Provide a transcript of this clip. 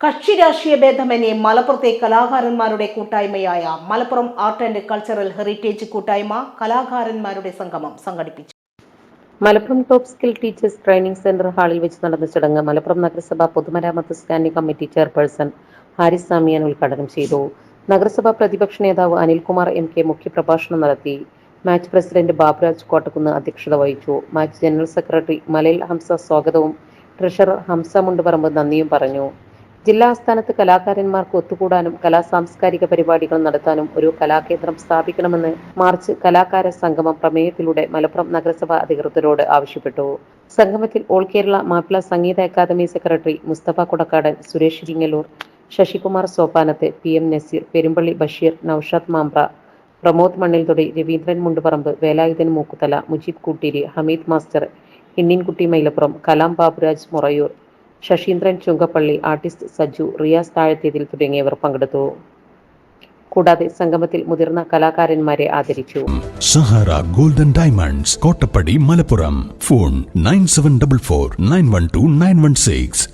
കക്ഷി രാഷ്ട്രീയ ഭേദമന്യേ മലപ്പുറത്തെ കലാകാരന്മാരുടെ കൂട്ടായ്മയായ Malappuram art and cultural heritage കൂട്ടായ്മ കലാകാരന്മാരുടെ സംഗമം സംഘടിപ്പിച്ചു. Malappuram top skill teachers training centre ഹാളിൽ വെച്ച് നടന്ന ചടങ്ങ് മലപ്പുറം നഗരസഭ പൊതുമരാമത്ത് standing committee chairperson Haris Samiyan ഉദ്ഘാടനം ചെയ്തു. നഗരസഭാ പ്രതിപക്ഷ നേതാവ് അനിൽകുമാർ എം കെ മുഖ്യപ്രഭാഷണം നടത്തി. മാച്ച് പ്രസിഡന്റ് ബാബുരാജ് കോട്ടക്കുന്ന് അധ്യക്ഷത വഹിച്ചു. മാച്ച് ജനറൽ സെക്രട്ടറി മലയിൽ ഹംസ സ്വാഗതവും ട്രഷറർ ഹംസ മുണ്ടുപറമ്പ് നന്ദിയും പറഞ്ഞു. ജില്ലാ ആസ്ഥാനത്ത് കലാകാരന്മാർക്ക് ഒത്തുകൂടാനും കലാ സാംസ്കാരിക പരിപാടികൾ നടത്താനും ഒരു കലാകേന്ദ്രം സ്ഥാപിക്കണമെന്ന് മാർച്ച് കലാകാര സംഗമം പ്രമേയത്തിലൂടെ മലപ്പുറം നഗരസഭാ അധികൃതരോട് ആവശ്യപ്പെട്ടു. സംഗമത്തിൽ all Kerala Mappila Sangeetha academy secretary Musthafa Kodakkadan Suresh Iringaloor Sasikumar Soppanath P M Nazeer Perumbally Basheer Noushad Mambra Pramod Mannilthodi Raveendran Mundupparamb Velayudhan Mookkuthala Mujeeb Koottiri Hameed master Inninkutty Mylapuram Kalam Baburaj Morayur Saseendran Chungappally artist Sajju Riyas Thazhathethil തുടങ്ങിയവർ പങ്കെടുത്തു. കൂടാതെ സംഗമത്തിൽ മുതിർന്ന കലാകാരന്മാരെ ആദരിച്ചു. Sahara golden diamonds Kottappadi Malappuram. Phone nine seven double four nine one two nine one six.